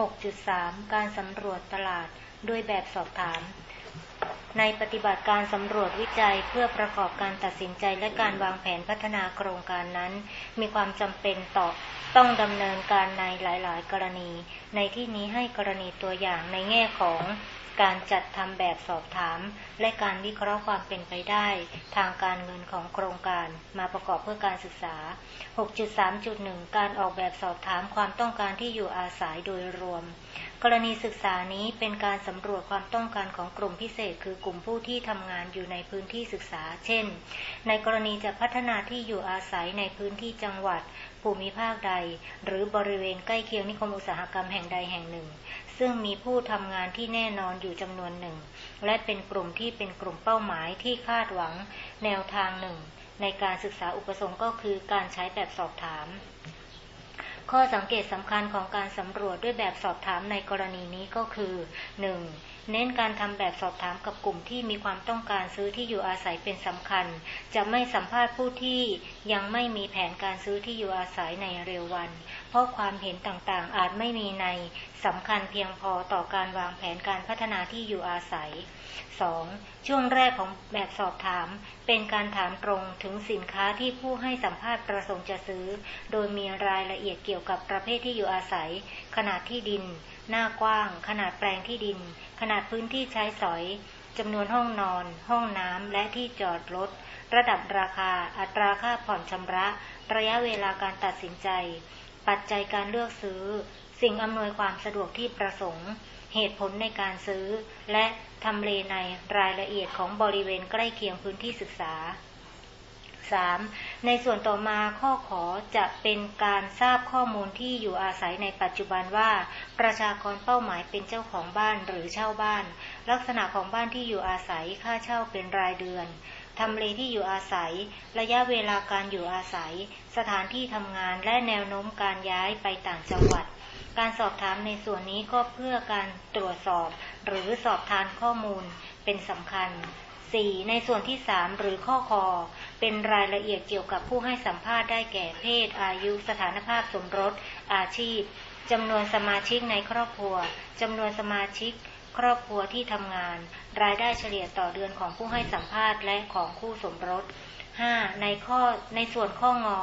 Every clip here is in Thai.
6.3 การสำรวจตลาดด้วยแบบสอบถาม ในปฏิบัติการสำรวจวิจัยเพื่อประกอบการตัดสินใจและการวางแผนพัฒนาโครงการนั้น มีความจำเป็นต่อต้องดำเนินการในหลาย ๆ กรณี ในที่นี้ให้กรณีตัวอย่างในแง่ของ การจัดทำแบบสอบถาม และการวิเคราะห์ความเป็นไปได้ ทางการเงินของโครงการมาประกอบเพื่อการศึกษา 6.3.1 การออกแบบสอบถามความต้องการที่อยู่อาศัยโดยรวม กรณีศึกษานี้เป็นการสำรวจความต้องการของกลุ่มพิเศษ คือกลุ่มผู้ที่ทำงานอยู่ในพื้นที่ศึกษา เช่น ในกรณีจะพัฒนาที่อยู่อาศัยในพื้นที่จังหวัด ภูมิภาคใด หรือบริเวณใกล้เคียงนิคมอุตสาหกรรมแห่งใดแห่งหนึ่ง ซึ่งมีผู้ทำงานที่แน่นอนอยู่จำนวนหนึ่ง และเป็นกลุ่มที่เป็นกลุ่มเป้าหมายที่คาดหวังแนวทางหนึ่ง ในการศึกษาอุปสงค์ก็คือการใช้แบบสอบถาม ข้อสังเกตสำคัญของการสำรวจด้วยแบบสอบถามในกรณีนี้ก็คือ 1. เน้นการทำแบบสอบถามกับกลุ่มที่มีความต้องการซื้อที่อยู่อาศัยเป็นสำคัญ จะไม่สัมภาษณ์ผู้ที่ยังไม่มีแผนการซื้อที่อยู่อาศัยในเร็ววัน เพราะความเห็นต่างๆ อาจไม่มีในสำคัญเพียงพอต่อการวางแผนการพัฒนาที่อยู่อาศัย 2. ช่วงแรกของแบบสอบถาม เป็นการถามตรงถึงสินค้าที่ผู้ให้สัมภาษณ์ประสงค์จะซื้อ โดยมีรายละเอียดเกี่ยวกับประเภทที่อยู่อาศัย ขนาดที่ดิน หน้ากว้าง ขนาดแปลงที่ดิน ขนาดพื้นที่ใช้สอยจำนวนห้องนอน ห้องน้ำ และที่จอดรถ ระดับราคา อัตราค่าผ่อนชำระ ระยะเวลาการตัดสินใจ ปัจจัยการเลือกซื้อ สิ่งอำนวยความสะดวกที่ประสงค์ เหตุผลในการซื้อ และทำเลในรายละเอียดของบริเวณใกล้เคียงพื้นที่ศึกษา 3. ในส่วนต่อมาข้อขอจะเป็นการทราบข้อมูลที่อยู่อาศัยในปัจจุบันว่า ประชากรเป้าหมายเป็นเจ้าของบ้านหรือเช่าบ้าน ลักษณะของบ้านที่อยู่อาศัยค่าเช่าเป็นรายเดือน ทำเลที่อยู่อาศัย ระยะเวลาการอยู่อาศัย สถานที่ทำงานและแนวโน้มการย้ายไปต่างจังหวัด การสอบถามในส่วนนี้ก็เพื่อการตรวจสอบ หรือสอบทานข้อมูลเป็นสำคัญ 4. ในส่วนที่ 3 หรือข้อคอ เป็นรายละเอียดเกี่ยวกับผู้ให้สัมภาษณ์ได้แก่เพศ อายุ สถานภาพสมรส อาชีพจำนวนสมาชิกในครอบครัวจำนวนสมาชิก ครอบครัวที่ทำงาน รายได้เฉลี่ยต่อเดือนของผู้ให้สัมภาษณ์และของคู่สมรส 5. ในข้อในส่วนข้องอ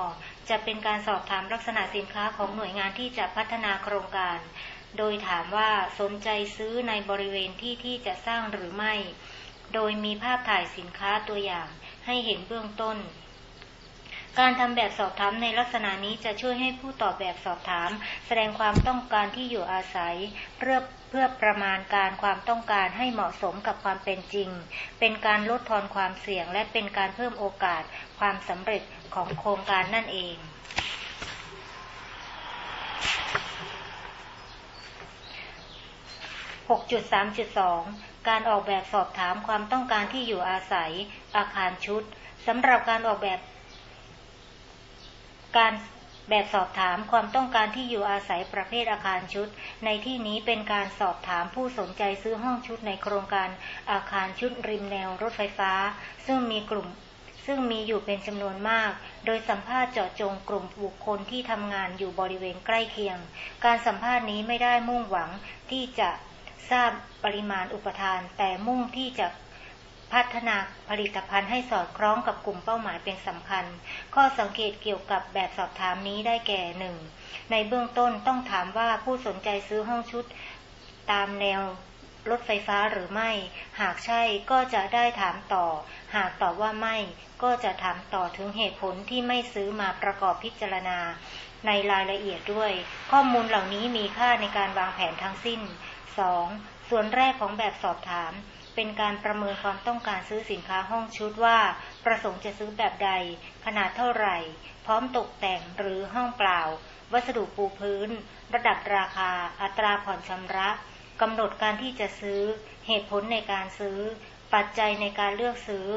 จะเป็นการสอบถามลักษณะสินค้าของหน่วยงานที่จะพัฒนาโครงการ โดยถามว่าสนใจซื้อในบริเวณที่ที่จะสร้างหรือไม่ โดยมีภาพถ่ายสินค้าตัวอย่างให้เห็นเบื้องต้น การทำแบบสอบถามในลักษณะนี้จะช่วยให้ผู้ตอบแบบสอบถาม แสดงความต้องการที่อยู่อาศัยเพื่อเพื่อประมาณการความต้องการให้เหมาะสมกับความเป็นจริง เป็นการลดทอนความเสี่ยง และเป็นการเพิ่มโอกาสความสำเร็จของโครงการนั่นเอง6.3.2 การออกแบบสอบถามความต้องการที่อยู่อาศัย อาคารชุดสำหรับการออกแบบ การแบบสอบถามความต้องการที่อยู่อาศัยประเภทอาคารชุด ในที่นี้เป็นการสอบถามผู้สนใจซื้อห้องชุดในโครงการอาคารชุดริมแนวรถไฟฟ้า ซึ่งมีกลุ่มซึ่งมีอยู่เป็นจำนวนมาก โดยสัมภาษณ์เจาะจงกลุ่มบุคคลที่ทำงานอยู่บริเวณใกล้เคียง การสัมภาษณ์นี้ไม่ได้มุ่งหวังที่จะทราบปริมาณอุปทาน แต่มุ่งที่จะ พัฒนาผลิตภัณฑ์ให้สอดคล้องกับกลุ่มเป้าหมายเป็นสำคัญ ข้อสังเกตเกี่ยวกับแบบสอบถามนี้ได้แก่หนึ่งในเบื้องต้นต้องถามว่าผู้สนใจซื้อห้องชุดตามแนวรถไฟฟ้าหรือไม่ หากใช่ก็จะได้ถามต่อ หากตอบว่าไม่ ก็จะถามต่อถึงเหตุผลที่ไม่ซื้อมาประกอบพิจารณา ในรายละเอียดด้วย ข้อมูลเหล่านี้มีค่าในการวางแผนทั้งสิ้น 2. ส่วนแรกของแบบสอบถาม เป็นการประเมินความต้องการซื้อสินค้าห้องชุดว่า ประสงค์จะซื้อแบบใด ขนาดเท่าไหร่ พร้อมตกแต่งหรือห้องเปล่า วัสดุปูพื้น ระดับราคา อัตราผ่อนชำระกำหนดการที่จะซื้อ เหตุผลในการซื้อ ปัจจัยในการเลือกซื้อ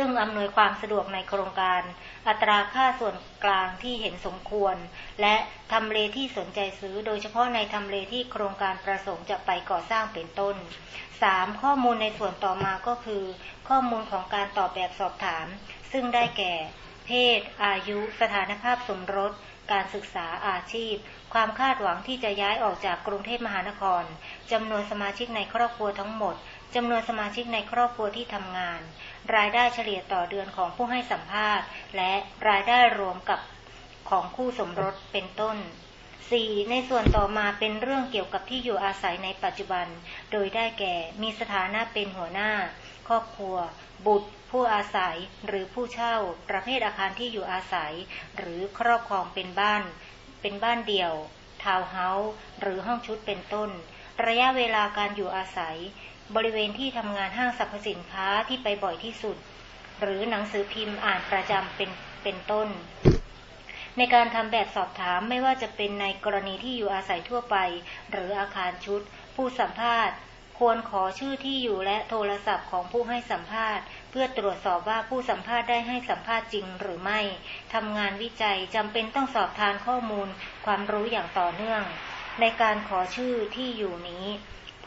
ซึ่งอำนวยความสะดวกในโครงการ อัตราค่าส่วนกลางที่เห็นสมควร และทำเลที่สนใจซื้อ โดยเฉพาะในทำเลที่โครงการประสงค์จะไปก่อสร้างเป็นต้น 3. ข้อมูลในส่วนต่อมาก็คือ ข้อมูลของการตอบแบบสอบถาม ซึ่งได้แก่ เพศ อายุ สถานภาพสมรส การศึกษาอาชีพ ความคาดหวังที่จะย้ายออกจากกรุงเทพมหานครจำนวนสมาชิกในครอบครัวทั้งหมดจำนวนสมาชิกในครอบครัวที่ทำงาน รายได้เฉลี่ยต่อเดือนของผู้ให้สัมภาษณ์ และรายได้รวมกับของคู่สมรสเป็นต้น 4. ในส่วนต่อมาเป็นเรื่องเกี่ยวกับที่อยู่อาศัยในปัจจุบัน โดยได้แก่มีสถานะเป็นหัวหน้า ครอบครัว บุตร ผู้อาศัย หรือผู้เช่า ประเภทอาคารที่อยู่อาศัย หรือครอบครองเป็นบ้าน เป็นบ้านเดี่ยว ทาวน์เฮาส์ หรือห้องชุดเป็นต้น ระยะเวลาการอยู่อาศัย บริเวณที่ทำงานห้างสรรพสินค้าที่ไปบ่อยที่สุด หรือหนังสือพิมพ์อ่านประจำเป็นเป็นต้น ในการทำแบบสอบถามไม่ว่าจะเป็นในกรณีที่อยู่อาศัยทั่วไป หรืออาคารชุด ผู้สัมภาษณ์ ควรขอชื่อที่อยู่และโทรศัพท์ของผู้ให้สัมภาษณ์ เพื่อตรวจสอบว่าผู้สัมภาษณ์ได้ให้สัมภาษณ์จริงหรือไม่ทำงานวิจัยจำเป็นต้องสอบทานข้อมูล ความรู้อย่างต่อเนื่อง ในการขอชื่อที่อยู่นี้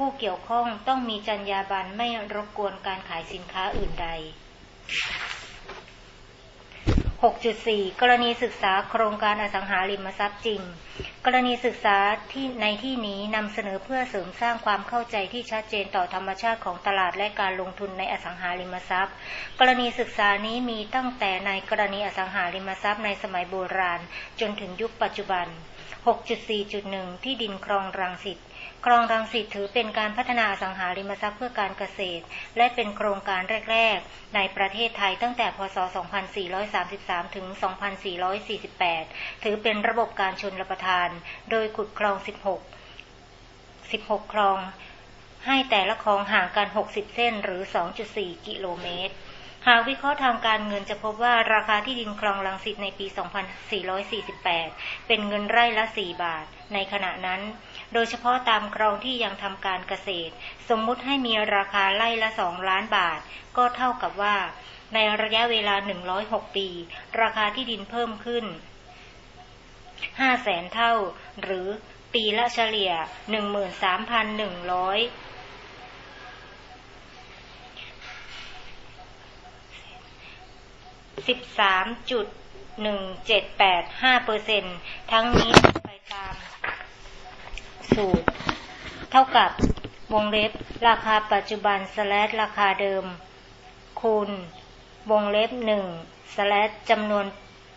ผู้เกี่ยวข้องต้องมีจรรยาบรรณไม่รบกวนการขายสินค้าอื่นใด 6.4 กรณีศึกษาโครงการอสังหาริมทรัพย์จริง กรณีศึกษาที่ในที่นี้นำเสนอเพื่อเสริมสร้างความเข้าใจที่ชัดเจนต่อธรรมชาติของตลาดและการลงทุนในอสังหาริมทรัพย์ กรณีศึกษานี้มีตั้งแต่ในกรณีอสังหาริมทรัพย์ในสมัยโบราณ จนถึงยุคปัจจุบัน 6.4.1 ที่ดินคลองรังสิต คลองรังสิตถือเป็นการพัฒนาสังหาริมทรัพย์เพื่อการเกษตร และเป็นโครงการแรก ๆ ในประเทศไทยตั้งแต่พศ 2433 ถึง 2448 ถือเป็นระบบการชนรประทาน โดยขุดคลอง 16 16 คลอง ให้แต่ละคลองห่างกัน 60 เส้นหรือ 2.4 กิโลเมตร หากวิเคราะห์ทางการเงินจะพบว่าราคาที่ดินคลองลังสิตในปี 2448 เป็นเงินไร่ละ 4 บาท ในขณะนั้น โดยเฉพาะตามคลองที่ยังทำการเกษตร สมมุติให้มีราคาไร่ละ 2 ล้านบาท ก็เท่ากับว่า ในระยะเวลา 106 ปี ราคาที่ดินเพิ่มขึ้น 5 0 0แสนเท่า หรือปีละเฉลี่ย 13,100 สิบสามจุดหนึ่งเจ็ดแปดห้าเปอร์เซ็นทั้งนี้ไปตาม สูตร เท่ากับวงเล็บราคาปัจจุบันสแลดราคาเดิม คูณ วงเล็บหนึ่งสแลดจำนวน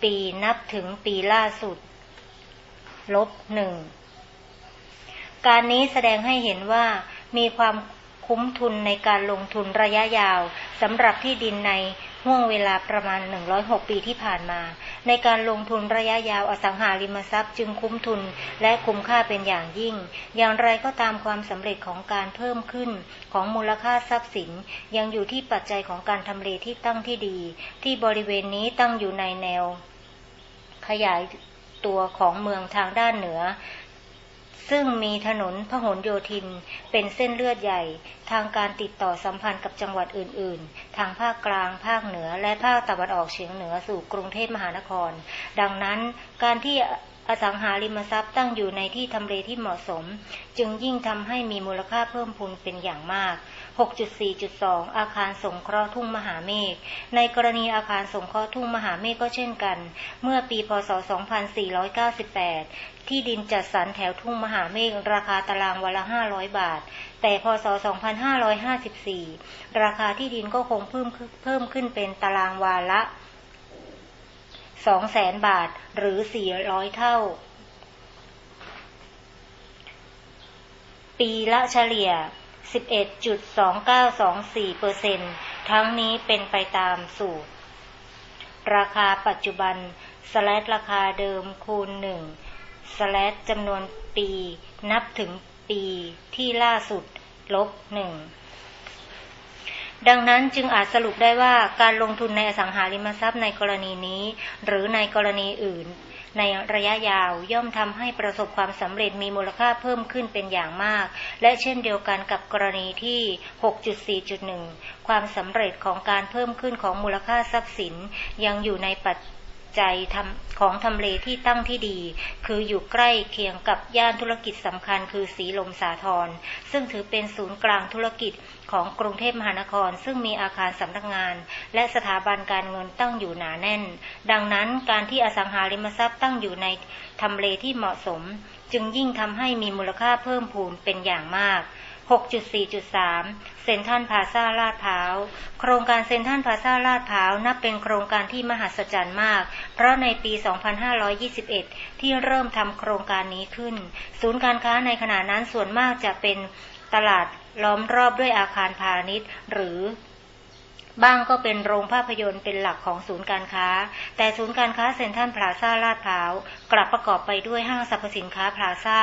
ปีนับถึงปีล่าสุด ลบหนึ่งการนี้แสดงให้เห็นว่ามีความคุ้มทุนในการลงทุนระยะยาวสำหรับที่ดินใน ห่วงเวลาประมาณ 106 ปีที่ผ่านมา ในการลงทุนระยะยาวอสังหาริมทรัพย์จึงคุ้มทุนและคุ้มค่าเป็นอย่างยิ่ง อย่างไรก็ตามความสำเร็จของการเพิ่มขึ้นของมูลค่าทรัพย์สิน ยังอยู่ที่ปัจจัยของการทำเลที่ตั้งที่ดี ที่บริเวณนี้ตั้งอยู่ในแนว ขยายตัวของเมืองทางด้านเหนือ ซึ่งมีถนนพหลโยธิน เป็นเส้นเลือดใหญ่ ทางการติดต่อสัมพันธ์กับจังหวัดอื่น ๆ ทางภาคกลาง ภาคเหนือ และภาคตะวันออกเฉียงเหนือสู่กรุงเทพมหานคร ดังนั้นการที่อสังหาริมทรัพย์ตั้งอยู่ในที่ทำเลที่เหมาะสม จึงยิ่งทำให้มีมูลค่าเพิ่มพูนเป็นอย่างมาก 6.4.2 อาคารสงเคราะห์ทุ่งมหาเมฆ ในกรณีอาคารสงเคราะห์ทุ่งมหาเมฆก็เช่นกัน เมื่อปีพศ 2498 ที่ดินจัดสรรแถวทุ่งมหาเมฆราคาตารางวันละ 500 บาท แต่พศ 2554 ราคาที่ดินก็คงเพิ่มเพิ่มขึ้นเป็นตารางวาละสองแสนบาทหรือสี่ร้อยเท่าปีละเฉลี่ย 11.2924เปอร์เซ็นทั้งนี้เป็นไปตามสูตร ราคาปัจจุบันสแลดราคาเดิมคูณหนึ่งสแลดจำนวนปี นับถึงปีที่ล่าสุด ลบหนึ่งดังนั้นจึงอาจสรุปได้ว่าการลงทุนในอสังหาริมทรัพย์ในกรณีนี้ หรือในกรณีอื่น ในระยะยาวย่อมทำให้ประสบความสำเร็จมีมูลค่าเพิ่มขึ้นเป็นอย่างมาก และเช่นเดียวกันกับกรณีที่ 6.4.1 ความสำเร็จของการเพิ่มขึ้นของมูลค่าทรัพย์สิน ยังอยู่ในปัจจทำของทำเลที่ตั้งที่ดี คืออยู่ใกล้เคียงกับย่านธุรกิจสำคัญคือสีลมสาทรซึ่งถือเป็นศูนย์กลางธุรกิจ ของกรุงเทพมหานคร ซึ่งมีอาคารสำนักงาน และสถาบันการเงินตั้งอยู่หนาแน่น ดังนั้นการที่อสังหาริมทรัพย์ตั้งอยู่ในทำเลที่เหมาะสม จึงยิ่งทำให้มีมูลค่าเพิ่มพูนเป็นอย่างมาก6.4.3 เซ็นทรัลพาซาลาดพร้าว โครงการเซ็นทรัลพาซาลาดพร้าวนับเป็นโครงการที่มหัศจรรย์มาก เพราะในปี 2521 ที่เริ่มทำโครงการนี้ขึ้น ศูนย์การค้าในขณะนั้นส่วนมากจะเป็นตลาด ล้อมรอบด้วยอาคารพาณิชย์ หรือบ้างก็เป็นโรงภาพยนตร์เป็นหลักของศูนย์การค้า แต่ศูนย์การค้าเซ็นทรัลพลาซ่าลาดพร้าว กลับประกอบไปด้วยห้างสรรพสินค้าพลาซ่า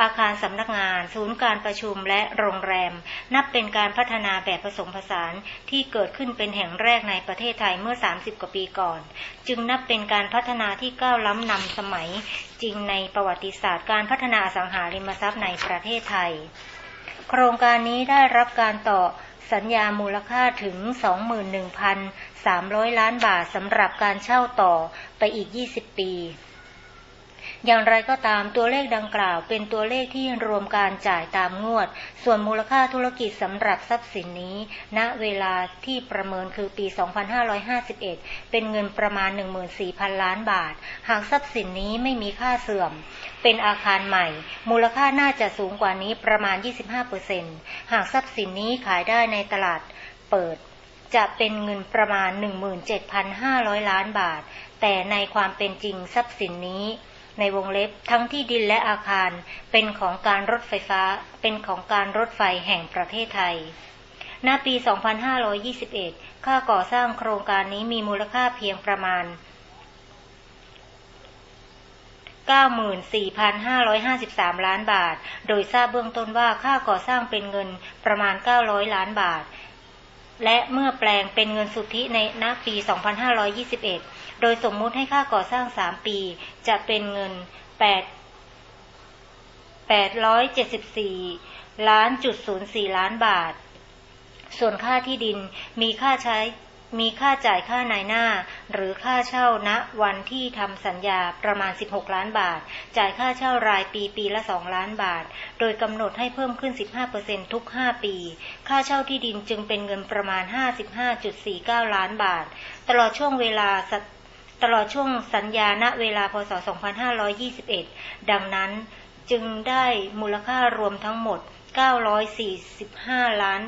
อาคารสำนักงาน ศูนย์การประชุมและโรงแรม นับเป็นการพัฒนาแบบผสมผสานที่เกิดขึ้นเป็นแห่งแรกในประเทศไทยเมื่อ 30 กว่าปีก่อน จึงนับเป็นการพัฒนาที่ก้าวล้ำนำสมัย จริงในประวัติศาสตร์การพัฒนาอสังหาริมทรัพย์ในประเทศไทย โครงการนี้ได้รับการต่อสัญญามูลค่าถึง 21,300 ล้านบาทสำหรับการเช่าต่อไปอีก 20 ปี อย่างไรก็ตามตัวเลขดังกล่าวเป็นตัวเลขที่รวมการจ่ายตามงวด ส่วนมูลค่าธุรกิจสำหรับทรัพย์สินนี้ ณเวลาที่ประเมินคือปี 2551 เป็นเงินประมาณ 14,000 ล้านบาท หากทรัพย์สินนี้ไม่มีค่าเสื่อม เป็นอาคารใหม่ มูลค่าน่าจะสูงกว่านี้ประมาณ 25%หากทรัพย์สินนี้ขายได้ในตลาดเปิดจะเป็นเงินประมาณ 17,500 ล้านบาท แต่ในความเป็นจริงทรัพย์สินนี้ ในวงเล็บทั้งที่ดินและอาคารเป็นของการรถไฟฟ้า เป็นของการรถไฟแห่งประเทศไทย ณ ปี 2521 ค่าก่อสร้างโครงการนี้มีมูลค่าเพียงประมาณ 94,553 ล้านบาท โดยทราบเบื้องต้นว่าค่าก่อสร้างเป็นเงินประมาณ 900 ล้านบาท และเมื่อแปลงเป็นเงินสุทธิในณปี 2521 โดยสมมุติให้ค่าก่อสร้าง 3 ปี จะเป็นเงิน 8,874 ล้านจุด04 ล้านบาท ส่วนค่าที่ดินมีค่าใช้ มีค่าจ่ายค่านายหน้า หรือค่าเช่าณวันที่ทำสัญญาประมาณ 16 ล้านบาท จ่ายค่าเช่ารายปีปีละ 2 ล้านบาท โดยกำหนดให้เพิ่มขึ้น 15%ทุก 5 ปี ค่าเช่าที่ดินจึงเป็นเงินประมาณ 55.49 ล้านบาท ตลอดช่วงเวลาตลอดช่วงสัญญาณเวลาพศ 2521 ดังนั้นจึงได้มูลค่ารวมทั้งหมด 945 ล้าน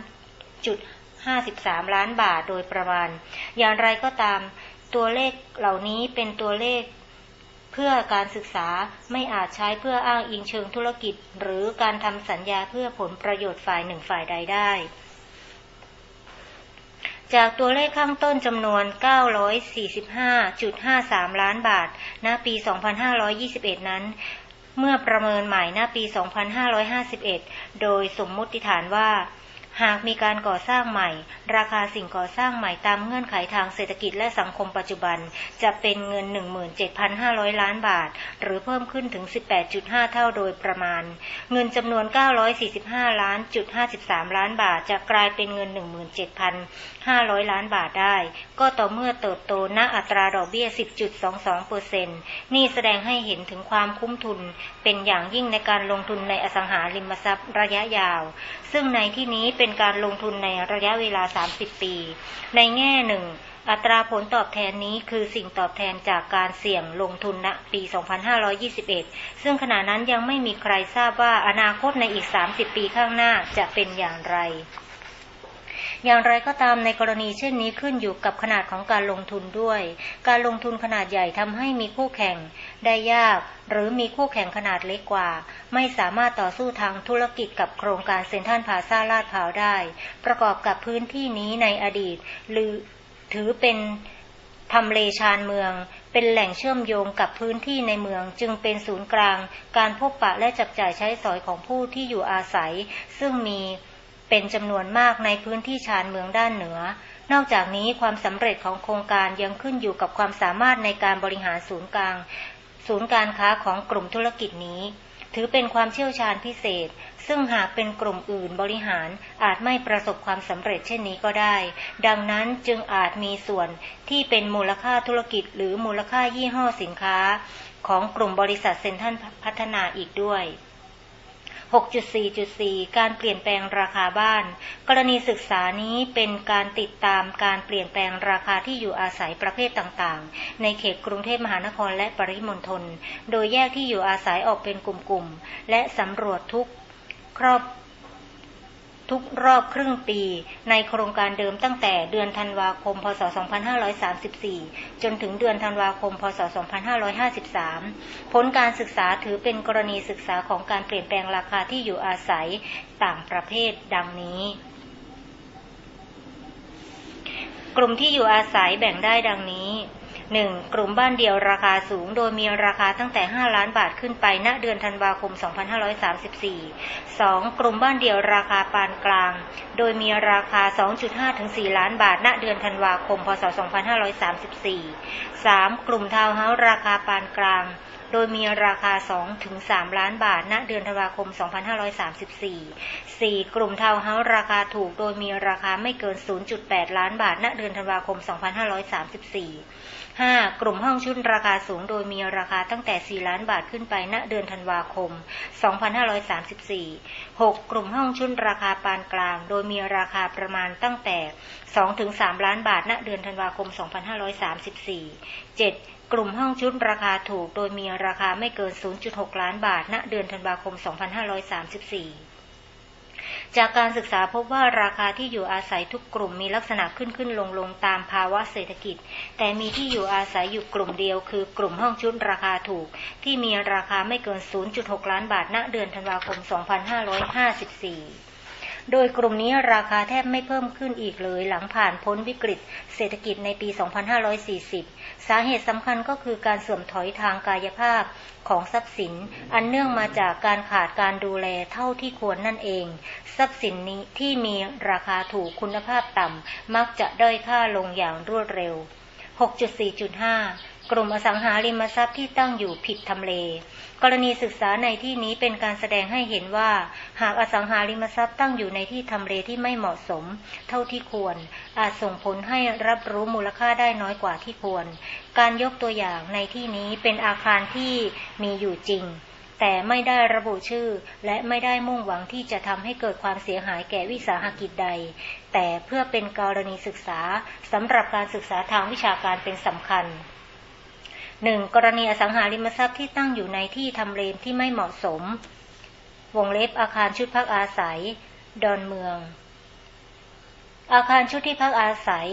จุด 53 ล้านบาทโดยประมาณ อย่างไรก็ตามตัวเลขเหล่านี้เป็นตัวเลขเพื่อการศึกษาไม่อาจใช้เพื่ออ้างอิงเชิงธุรกิจ หรือการทำสัญญาเพื่อผลประโยชน์ฝ่ายหนึ่งฝ่ายใดได้ จากตัวเลขข้างต้นจำนวน 945.53 ล้านบาท ณ ปี 2521 นั้น เมื่อประเมินใหม่ณปี 2551 โดยสมมุติฐานว่า หากมีการก่อสร้างใหม่ ราคาสิ่งก่อสร้างใหม่ตามเงื่อนไขทางเศรษฐกิจและสังคมปัจจุบัน จะเป็นเงิน 17,500 ล้านบาท หรือเพิ่มขึ้นถึง 18.5 เท่าโดยประมาณ เงินจำนวน 945 ล้านจุด53 ล้านบาท จะกลายเป็นเงิน 17,000 500 ล้านบาทได้ ก็ต่อเมื่อเติบโตณอัตราดอกเบี้ย 10.22เปอร์เซ็นต์นี่แสดงให้เห็นถึงความคุ้มทุน เป็นอย่างยิ่งในการลงทุนในอสังหาริมทรัพย์ระยะยาว ซึ่งในที่นี้เป็นเป็นการลงทุนในระยะเวลา 30 ปี ในแง่หนึ่งอัตราผลตอบแทนนี้คือสิ่งตอบแทนจากการเสี่ยงลงทุนณปี 2521 ซึ่งขณะนั้นยังไม่มีใครทราบว่าอนาคตในอีก 30 ปีข้างหน้าจะเป็นอย่างไร อย่างไรก็ตามในกรณีเช่นนี้ขึ้นอยู่กับขนาดของการลงทุนด้วย การลงทุนขนาดใหญ่ทำให้มีคู่แข่งได้ยาก หรือมีคู่แข่งขนาดเล็กกว่า ไม่สามารถต่อสู้ทางธุรกิจกับโครงการเซ็นทรัลพาซาลาดพาวได้ ประกอบกับพื้นที่นี้ในอดีต หรือถือเป็นทำเลชานเมือง เป็นแหล่งเชื่อมโยงกับพื้นที่ในเมือง จึงเป็นศูนย์กลาง การพบปะและจับจ่ายใช้สอยของผู้ที่อยู่อาศัย ซึ่งมี เป็นจำนวนมากในพื้นที่ชานเมืองด้านเหนือ นอกจากนี้ความสำเร็จของโครงการยังขึ้นอยู่กับความสามารถในการบริหารศูนย์กลาง ศูนย์การค้าของกลุ่มธุรกิจนี้ ถือเป็นความเชี่ยวชาญพิเศษ ซึ่งหากเป็นกลุ่มอื่นบริหารอาจไม่ประสบความสำเร็จเช่นนี้ก็ได้ ดังนั้นจึงอาจมีส่วนที่เป็นมูลค่าธุรกิจ หรือมูลค่ายี่ห้อสินค้า ของกลุ่มบริษัทเซ็นทรัลพัฒนาอีกด้วย 6.4.4 การเปลี่ยนแปลงราคาบ้าน กรณีศึกษานี้เป็นการติดตามการเปลี่ยนแปลงราคาที่อยู่อาศัยประเภทต่างๆ ในเขตกรุงเทพมหานครและปริมณฑล โดยแยกที่อยู่อาศัยออกเป็นกลุ่มๆ และสำรวจทุกครอบ ทุกรอบครึ่งปีในโครงการเดิมตั้งแต่เดือนธันวาคม พศ 2534 จนถึงเดือนธันวาคม พศ 2553 ผลการศึกษาถือเป็นกรณีศึกษาของการเปลี่ยนแปลงราคาที่อยู่อาศัยต่างประเภทดังนี้ กลุ่มที่อยู่อาศัยแบ่งได้ดังนี้ 1. กลุ่มบ้านเดี่ยวราคาสูง โดยมีราคาตั้งแต่ 5 ล้านบาทขึ้นไปณเดือนธันวาคม 2534 2. กลุ่มบ้านเดี่ยวราคาปานกลาง โดยมีราคา 2.5 ถึง 4 ล้านบาท ณ เดือนธันวาคม พศ 2534 3. กลุ่มทาวน์เฮาส์ราคาปานกลาง โดยมีราคา 2 ถึง 3 ล้านบาท ณ เดือนธันวาคม 2534 4. กลุ่มทาวน์เฮาส์ราคาถูก โดยมีราคาไม่เกิน 0.8 ล้านบาท ณ เดือนธันวาคม 2534 5. กลุ่มห้องชุดราคาสูงโดยมีราคาตั้งแต่ 4 ล้านบาทขึ้นไปณเดือนธันวาคม 2534 6. กลุ่มห้องชุดราคาปานกลาง โดยมีราคาประมาณตั้งแต่ 2-3 ล้านบาท ณ เดือนธันวาคม 2534 7. กลุ่มห้องชุดราคาถูก โดยมีราคาไม่เกิน 0.6 ล้านบาท ณ เดือนธันวาคม 2534 จากการศึกษาพบว่าราคาที่อยู่อาศัยทุกกลุ่มมีลักษณะขึ้นขึ้นลงลงตามภาวะเศรษฐกิจ แต่มีที่อยู่อาศัยอยู่กลุ่มเดียว คือกลุ่มห้องชุดราคาถูก ที่มีราคาไม่เกิน 0.6 ล้านบาท ณ เดือนธันวาคม 2554โดยกลุ่มนี้ราคาแทบไม่เพิ่มขึ้นอีกเลย หลังผ่านพ้นวิกฤต เศรษฐกิจในปี 2540 สาเหตุสำคัญก็คือการเสื่อมถอยทางกายภาพของทรัพย์สิน อันเนื่องมาจากการขาดการดูแลเท่าที่ควรนั่นเอง ทรัพย์สินนี้ที่มีราคาถูกคุณภาพต่ำมักจะด้อยค่าลงอย่างรวดเร็ว 6.4.5 กลุ่มอสังหาริมทรัพย์ที่ตั้งอยู่ผิดทำเล กรณีศึกษาในที่นี้เป็นการแสดงให้เห็นว่า หากอสังหาริมทรัพย์ตั้งอยู่ในที่ทำเลที่ไม่เหมาะสม เท่าที่ควร อาจส่งผลให้รับรู้มูลค่าได้น้อยกว่าที่ควร การยกตัวอย่างในที่นี้เป็นอาคารที่มีอยู่จริง แต่ไม่ได้ระบุชื่อ และไม่ได้มุ่งหวังที่จะทำให้เกิดความเสียหายแก่วิสาหกิจใด แต่เพื่อเป็นกรณีศึกษาสำหรับการศึกษาทางวิชาการเป็นสำคัญ หนึ่งกรณีอสังหาริมทรัพย์ที่ตั้งอยู่ในที่ทำเลที่ไม่เหมาะสม วงเล็บอาคารชุดพักอาศัย ดอนเมือง อาคารชุดที่พักอาศัย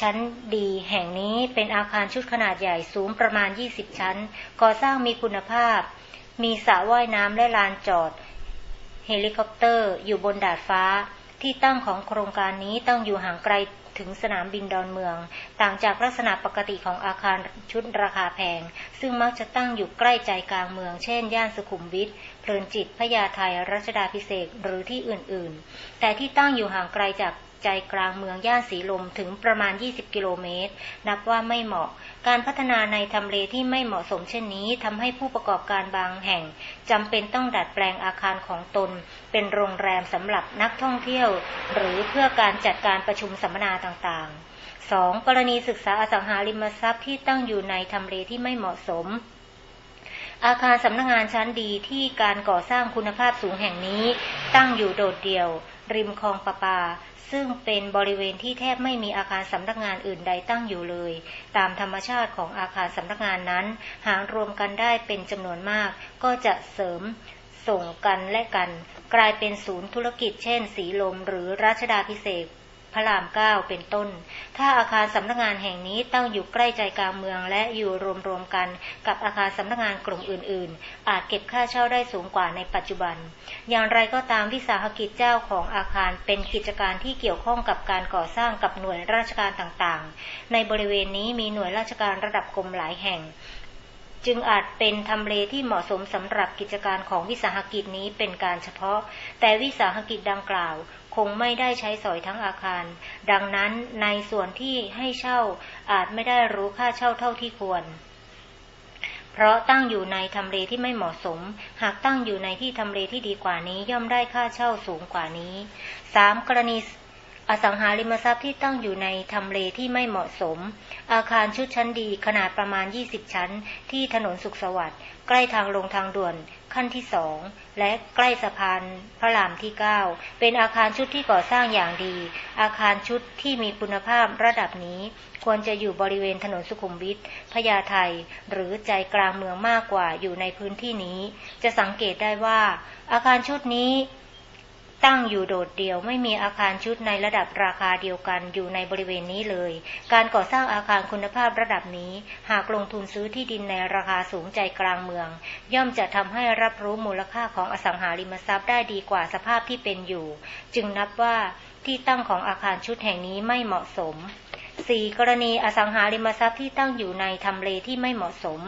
ชั้นดีแห่งนี้เป็นอาคารชุดขนาดใหญ่สูงประมาณ 20 ชั้น ก่อสร้างมีคุณภาพ มีสระว่ายน้ำและลานจอด เฮลิคอปเตอร์อยู่บนดาดฟ้าที่ตั้งของโครงการนี้ตั้งอยู่ห่างไกล ถึงสนามบินดอนเมือง ต่างจากลักษณะปกติของอาคารชุดราคาแพง ซึ่งมักจะตั้งอยู่ใกล้ใจกลางเมือง เช่น ย่านสุขุมวิทเพลินจิตพญาไทรัชดาพิเศษหรือที่อื่นๆ แต่ที่ตั้งอยู่ห่างไกลจาก ใจกลางเมืองย่านสีลมถึงประมาณ 20 กิโลเมตร นับว่าไม่เหมาะ การพัฒนาในทำเลที่ไม่เหมาะสมเช่นนี้ทำให้ผู้ประกอบการบางแห่งจำเป็นต้องดัดแปลงอาคารของตน เป็นโรงแรมสำหรับนักท่องเที่ยว หรือเพื่อการจัดการประชุมสัมมนาต่างๆ 2. กรณีศึกษาอสังหาริมทรัพย์ที่ตั้งอยู่ในทำเลที่ไม่เหมาะสม อาคารสำนักงงานชั้นดีที่การก่อสร้างคุณภาพสูงแห่งนี้ ตั้งอยู่โดดเดี่ยว ริมคลองประปา ซึ่งเป็นบริเวณที่แทบไม่มีอาคารสำนักงานอื่นใดตั้งอยู่เลย ตามธรรมชาติของอาคารสำนักงานนั้น หากรวมกันได้เป็นจำนวนมาก ก็จะเสริมส่งกันและกัน กลายเป็นศูนย์ธุรกิจเช่น สีลมหรือราชดาพิเศษ พระรามเก้าเป็นต้น ถ้าอาคารสำนักงานแห่งนี้ตั้งอยู่ใกล้ใจกลางเมืองและอยู่รวมๆกันกับอาคารสำนักงานกลุ่มอื่น ๆ อาจเก็บค่าเช่าได้สูงกว่าในปัจจุบัน อย่างไรก็ตามวิสาหกิจเจ้าของอาคารเป็นกิจการที่เกี่ยวข้องกับการก่อสร้างกับหน่วยราชการต่างๆ ในบริเวณนี้มีหน่วยราชการระดับกรมหลายแห่งจึงอาจเป็นทำเลที่เหมาะสมสำหรับกิจการของวิสาหกิจนี้เป็นการเฉพาะ แต่วิสาหกิจดังกล่าว คงไม่ได้ใช้สอยทั้งอาคาร ดังนั้นในส่วนที่ให้เช่าอาจไม่ได้รู้ค่าเช่าเท่าที่ควร เพราะตั้งอยู่ในทำเลที่ไม่เหมาะสม หากตั้งอยู่ในที่ทำเลที่ดีกว่านี้ย่อมได้ค่าเช่าสูงกว่านี้ 3. กรณีอสังหาริมทรัพย์ที่ตั้งอยู่ในทำเลที่ไม่เหมาะสม อาคารชุดชั้นดีขนาดประมาณ 20 ชั้น ที่ถนนสุขสวัสดิ์ใกล้ทางลงทางด่วน ขั้นที่สองและใกล้สะพานพระรามที่9เป็นอาคารชุดที่ก่อสร้างอย่างดี อาคารชุดที่มีคุณภาพระดับนี้ ควรจะอยู่บริเวณถนนสุขุมวิทพญาไทหรือใจกลางเมืองมากกว่าอยู่ในพื้นที่นี้ จะสังเกตได้ว่า อาคารชุดนี้ ตั้งอยู่โดดเดี่ยวไม่มีอาคารชุดในระดับราคาเดียวกันอยู่ในบริเวณนี้เลย การก่อสร้างอาคารคุณภาพระดับนี้ หากลงทุนซื้อที่ดินในราคาสูงใจกลางเมือง ย่อมจะทำให้รับรู้มูลค่าของอสังหาริมทรัพย์ได้ดีกว่าสภาพที่เป็นอยู่ จึงนับว่าที่ตั้งของอาคารชุดแห่งนี้ไม่เหมาะสม 4. กรณีอสังหาริมทรัพย์ที่ตั้งอยู่ในทำเลที่ไม่เหมาะสม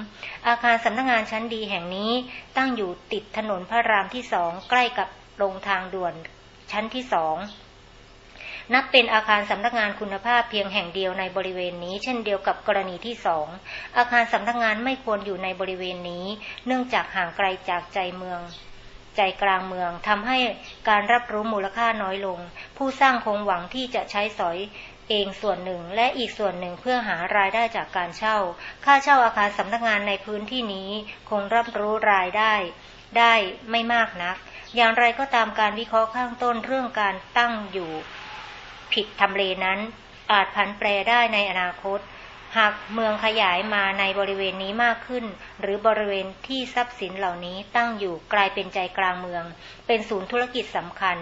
อาคารสำนักงงานชั้นดีแห่งนี้ตั้งอยู่ติดถนนพระรามที่สองใกล้กับ ลงทางด่วนชั้นที่สองนับเป็นอาคารสำนักงานคุณภาพเพียงแห่งเดียวในบริเวณนี้ เช่นเดียวกับกรณีที่สองอาคารสำนักงานไม่ควรอยู่ในบริเวณนี้ เนื่องจากห่างไกลจากใจเมือง ใจกลางเมืองทำให้การรับรู้มูลค่าน้อยลง ผู้สร้างคงหวังที่จะใช้สอยเองส่วนหนึ่งและอีกส่วนหนึ่งเพื่อหารายได้จากการเช่า ค่าเช่าอาคารสำนักงานในพื้นที่นี้คงรับรู้รายได้ ได้ไม่มากนัก อย่างไรก็ตามการวิเคราะห์ข้างต้นเรื่องการตั้งอยู่ ผิดทำเลนั้น อาจผันแปรได้ในอนาคต หากเมืองขยายมาในบริเวณนี้มากขึ้น หรือบริเวณที่ทรัพย์สินเหล่านี้ตั้งอยู่กลายเป็นใจกลางเมือง เป็นศูนย์ธุรกิจสำคัญ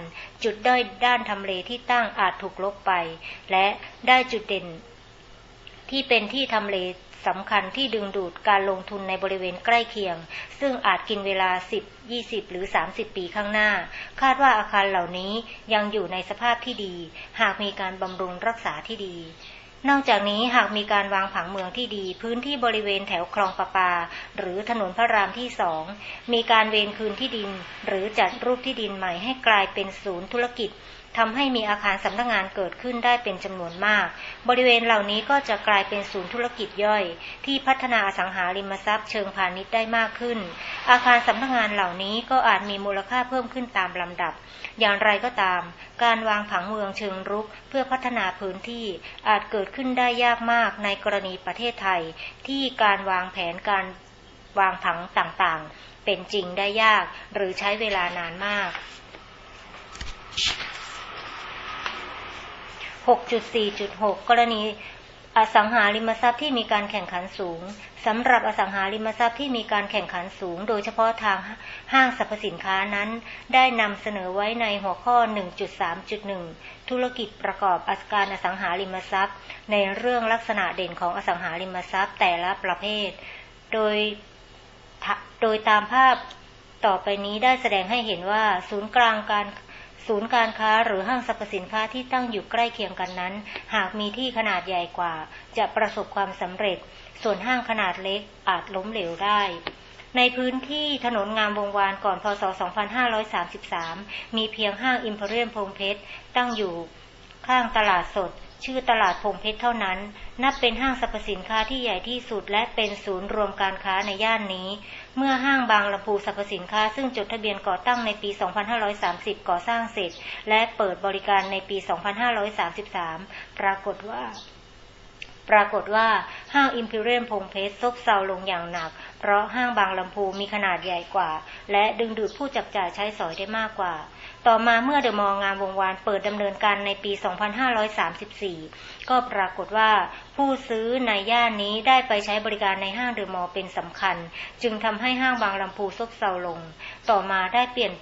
จุดด้อยด้านทำเลที่ตั้งอาจถูกลบไป และได้จุดเด่นที่เป็นที่ทำเล สำคัญที่ดึงดูดการลงทุนในบริเวณใกล้เคียง ซึ่งอาจกินเวลา 10 20 หรือ 30 ปีข้างหน้า คาดว่าอาคารเหล่านี้ยังอยู่ในสภาพที่ดี หากมีการบำรุงรักษาที่ดีนอกจากนี้หากมีการวางผังเมืองที่ดี พื้นที่บริเวณแถวคลองประปา หรือถนนพระรามที่สอง มีการเวนคืนที่ดิน หรือจัดรูปที่ดินใหม่ให้กลายเป็นศูนย์ธุรกิจ ทำให้มีอาคารสำนักงงานเกิดขึ้นได้เป็นจำนวนมาก บริเวณเหล่านี้ก็จะกลายเป็นศูนย์ธุรกิจย่อย ที่พัฒนาอสังหาริมทรัพย์เชิงพาณิชย์ได้มากขึ้น อาคารสำนักงงานเหล่านี้ก็อาจมีมูลค่าเพิ่มขึ้นตามลำดับ อย่างไรก็ตาม การวางผังเมืองเชิงรุก เพื่อพัฒนาพื้นที่อาจเกิดขึ้นได้ยากมากในกรณีประเทศไทย ที่การวางแผนการวางผังต่างๆ เป็นจริงได้ยากหรือใช้เวลานานมาก 6.4.6 กรณีอสังหาริมทรัพย์ที่มีการแข่งขันสูงสำหรับอสังหาริมทรัพย์ที่มีการแข่งขันสูง โดยเฉพาะทางห้างสรรพสินค้านั้น ได้นำเสนอไว้ในหัวข้อ 1.3.1 ธุรกิจประกอบอสการอสังหาริมทรัพย์ ในเรื่องลักษณะเด่นของอสังหาริมทรัพย์แต่ละประเภท โดยโดยตามภาพต่อไปนี้ได้แสดงให้เห็นว่าศูนย์กลางการ ศูนย์การค้าหรือห้างสรรพสินค้าที่ตั้งอยู่ใกล้เคียงกันนั้น หากมีที่ขนาดใหญ่กว่า จะประสบความสำเร็จ ส่วนห้างขนาดเล็กอาจล้มเหลวได้ ในพื้นที่ถนนงามวงวานก่อนพศ 2533 มีเพียงห้างอิมพเรียมพงเพชรตั้งอยู่ข้างตลาดสด ชื่อตลาดพงเพชรเท่านั้น นับเป็นห้างสรรพสินค้าที่ใหญ่ที่สุดและเป็นศูนย์รวมการค้าในย่านนี้ เมื่อห้างบางลำพูสรรพสินค้า ซึ่งจดทะเบียนก่อตั้งในปี 2530 ก่อสร้างเสร็จ และเปิดบริการในปี 2533 ปรากฏว่าปรากฏว่าห้างอิมพีเรียมพงเพชรซบเซาลงอย่างหนัก เพราะห้างบางลำพูมีขนาดใหญ่กว่า และดึงดูดผู้จับจ่ายใช้สอยได้มากกว่า ต่อมาเมื่อเดอะมองงามวงวานเปิดดำเนินการในปี 2534 ก็ปรากฏว่าผู้ซื้อในย่านนี้ได้ไปใช้บริการในห้างเดอะมอลเป็นสำคัญ จึงทำให้ห้างบางลำพูซบเซาลง ต่อมาได้เปลี่ยน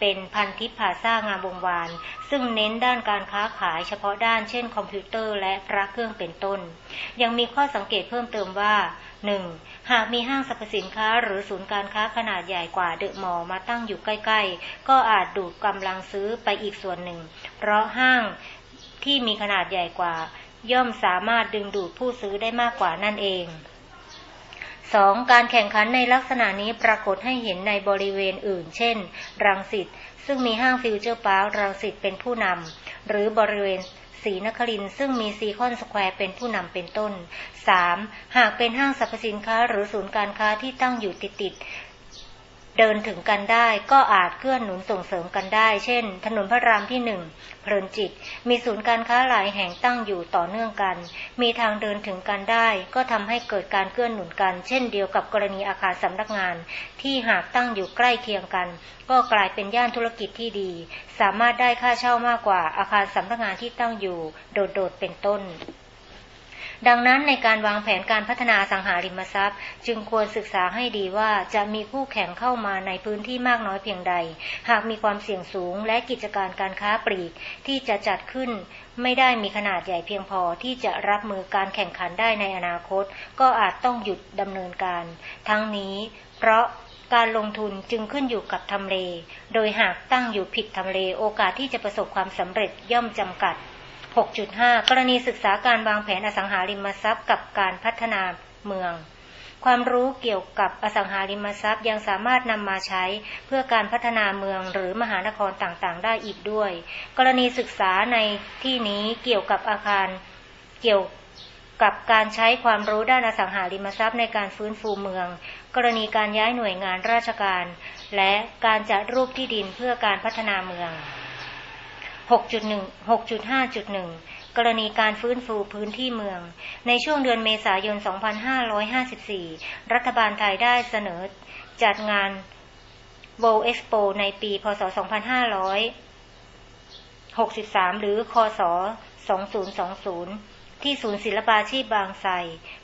เป็นพันทิพพาซ่างามวงวาน ซึ่งเน้นด้านการค้าขายเฉพาะด้านเช่นคอมพิวเตอร์และพระเครื่องเป็นต้น ยังมีข้อสังเกตเพิ่มเติมว่า 1. หากมีห้างสรรพสินค้าหรือศูนย์การค้าขนาดใหญ่กว่าเดอะมอลล์มาตั้งอยู่ใกล้ ๆ ก็อาจดูดกำลังซื้อไปอีกส่วนหนึ่ง เพราะห้างที่มีขนาดใหญ่กว่า ย่อมสามารถดึงดูดผู้ซื้อได้มากกว่านั่นเอง 2. การแข่งขันในลักษณะนี้ปรากฏให้เห็นในบริเวณอื่น เช่น รังสิตซึ่งมีห้างฟิวเจอร์พาร์ครังสิตเป็นผู้นำหรือบริเวณ ศรีนครินซึ่งมีซีคอนสแควร์เป็นผู้นำเป็นต้น 3. หากเป็นห้างสรรพสินค้าหรือศูนย์การค้าที่ตั้งอยู่ติดติด เดินถึงกันได้ก็อาจเกื้อนหนุนส่งเสริมกันได้ เช่น ถนนพระรามที่หนึ่งเพลินจิต มีศูนย์การค้าหลายแห่งตั้งอยู่ต่อเนื่องกัน มีทางเดินถึงกันได้ ก็ทำให้เกิดการเกื้อนหนุนกัน เช่นเดียวกับกรณีอาคารสำนักงาน ที่หากตั้งอยู่ใกล้เคียงกัน ก็กลายเป็นย่านธุรกิจที่ดี สามารถได้ค่าเช่ามากกว่าอาคารสำนักงานที่ตั้งอยู่ โดดๆเป็นต้น ดังนั้นในการวางแผนการพัฒนาสังหาริมทรัพย์ จึงควรศึกษาให้ดีว่าจะมีคู่แข่งเข้ามาในพื้นที่มากน้อยเพียงใด หากมีความเสี่ยงสูงและกิจการการค้าปลีกที่จะจัดขึ้นไม่ได้มีขนาดใหญ่เพียงพอที่จะรับมือการแข่งขันได้ในอนาคต ก็อาจต้องหยุดดำเนินการ ทั้งนี้ เพราะการลงทุนจึงขึ้นอยู่กับทำเล โดยหากตั้งอยู่ผิดทำเลโอกาสที่จะประสบความสำเร็จย่อมจำกัด 6.5 กรณีศึกษาการวางแผนอสังหาริมทรัพย์กับการพัฒนาเมือง ความรู้เกี่ยวกับอสังหาริมทรัพย์ยังสามารถนำมาใช้เพื่อการพัฒนาเมืองหรือมหานครต่างๆ ได้อีกด้วย กรณีศึกษาในที่นี้เกี่ยวกับอาคารเกี่ยวกับการใช้ความรู้ด้านอสังหาริมทรัพย์ในการฟื้นฟูเมือง กรณีการย้ายหน่วยงานราชการ และการจัดรูปที่ดินเพื่อการพัฒนาเมือง 6.1 6.5.1 กรณีการฟื้นฟูพื้นที่เมือง ในช่วงเดือนเมษายน 2554 รัฐบาลไทยได้เสนอจัดงาน World Expo ในปีพศ 2563 หรือคศ 2020 ที่ศูนย์ศิลปาชีพบางไทร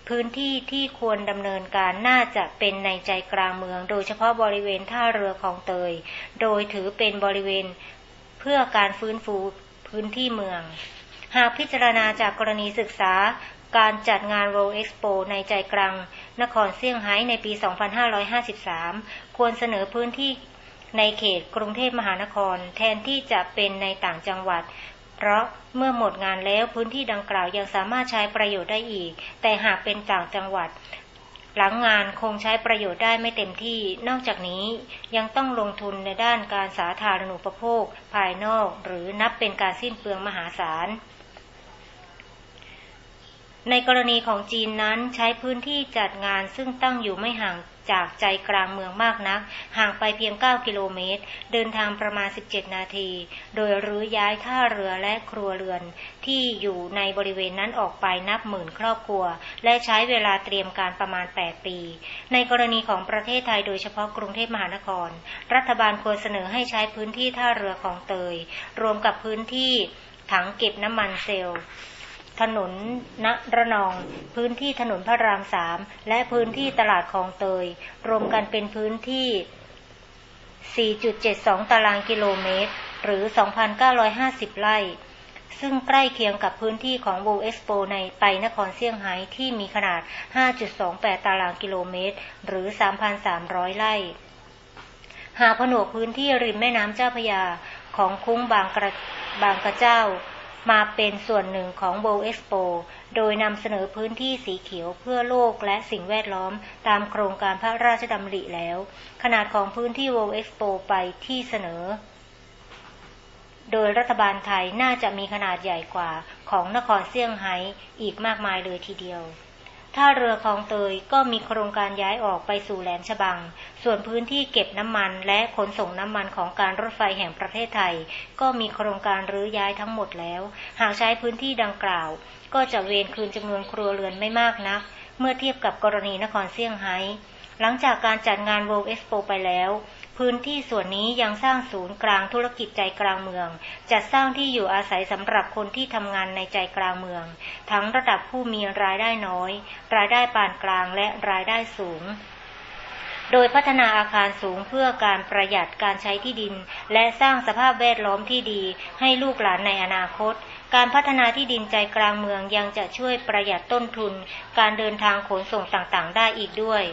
พื้นที่ที่ควรดำเนินการน่าจะเป็นในใจกลางเมือง โดยเฉพาะบริเวณท่าเรือคลองเตย โดยถือเป็นบริเวณ เพื่อการฟื้นฟูพื้นที่เมือง หากพิจารณาจากกรณีศึกษาการจัดงาน World Expo ในใจกลางนครเซี่ยงไฮ้ในปี 2553 ควรเสนอพื้นที่ในเขตกรุงเทพมหานคร แทนที่จะเป็นในต่างจังหวัด เพราะเมื่อหมดงานแล้วพื้นที่ดังกล่าวยังสามารถใช้ประโยชน์ได้อีก แต่หากเป็นต่างจังหวัด หลังงานคงใช้ประโยชน์ได้ไม่เต็มที่ นอกจากนี้ยังต้องลงทุนในด้านการสาธารณูปโภค ภายนอก หรือนับเป็นการสิ้นเปลืองมหาศาล ในกรณีของจีนนั้นใช้พื้นที่จัดงานซึ่งตั้งอยู่ไม่ห่าง จากใจกลางเมืองมากนัก ห่างไปเพียง 9 กิโลเมตร เดินทางประมาณ 17 นาที โดยรื้อย้ายท่าเรือและครัวเรือน ที่อยู่ในบริเวณนั้นออกไปนับหมื่นครอบครัว และใช้เวลาเตรียมการประมาณ 8 ปี ในกรณีของประเทศไทยโดยเฉพาะกรุงเทพมหานคร รัฐบาลควรเสนอให้ใช้พื้นที่ท่าเรือของเตย รวมกับพื้นที่ถังเก็บน้ำมันเซลล์ ถนนณระนอง พื้นที่ถนนพระรามสาม และพื้นที่ตลาดคลองเตย รวมกันเป็นพื้นที่ 4.72 ตารางกิโลเมตร หรือ 2,950 ไร่ ซึ่งใกล้เคียงกับพื้นที่ของ World Expo ในไปนครเซี่ยงไฮ้ที่มีขนาด 5.28 ตารางกิโลเมตร หรือ 3,300 ไร่ หากผนวกพื้นที่ริมแม่น้ำเจ้าพระยาของคุ้งบางกระบางกระเจ้า มาเป็นส่วนหนึ่งของ World Expo โดยนำเสนอพื้นที่สีเขียวเพื่อโลกและสิ่งแวดล้อมตามโครงการพระราชดำริแล้ว ขนาดของพื้นที่ World Expo ไปที่เสนอ โดยรัฐบาลไทยน่าจะมีขนาดใหญ่กว่าของนครเซี่ยงไฮ้อีกมากมายเลยทีเดียว ท่าเรือคลองเตยก็มีโครงการย้ายออกไปสู่แหลมฉบัง ส่วนพื้นที่เก็บน้ำมันและขนส่งน้ำมันของการรถไฟแห่งประเทศไทย ก็มีโครงการรื้อย้ายทั้งหมดแล้ว หากใช้พื้นที่ดังกล่าว ก็จะเวนคืนจำนวนครัวเรือนไม่มากนัก เมื่อเทียบกับกรณีนครเซี่ยงไฮ้หลังจากการจัดงาน World Expo ไปแล้ว พื้นที่ส่วนนี้ยังสร้างศูนย์กลางธุรกิจใจกลางเมือง จัดสร้างที่อยู่อาศัยสำหรับคนที่ทำงานในใจกลางเมือง ทั้งระดับผู้มีรายได้น้อย รายได้ปานกลางและรายได้สูงโดยพัฒนาอาคารสูงเพื่อการประหยัดการใช้ที่ดิน และสร้างสภาพแวดล้อมที่ดีให้ลูกหลานในอนาคต การพัฒนาที่ดินใจกลางเมืองยังจะช่วยประหยัดต้นทุน การเดินทางขนส่งต่างๆ ได้อีกด้วย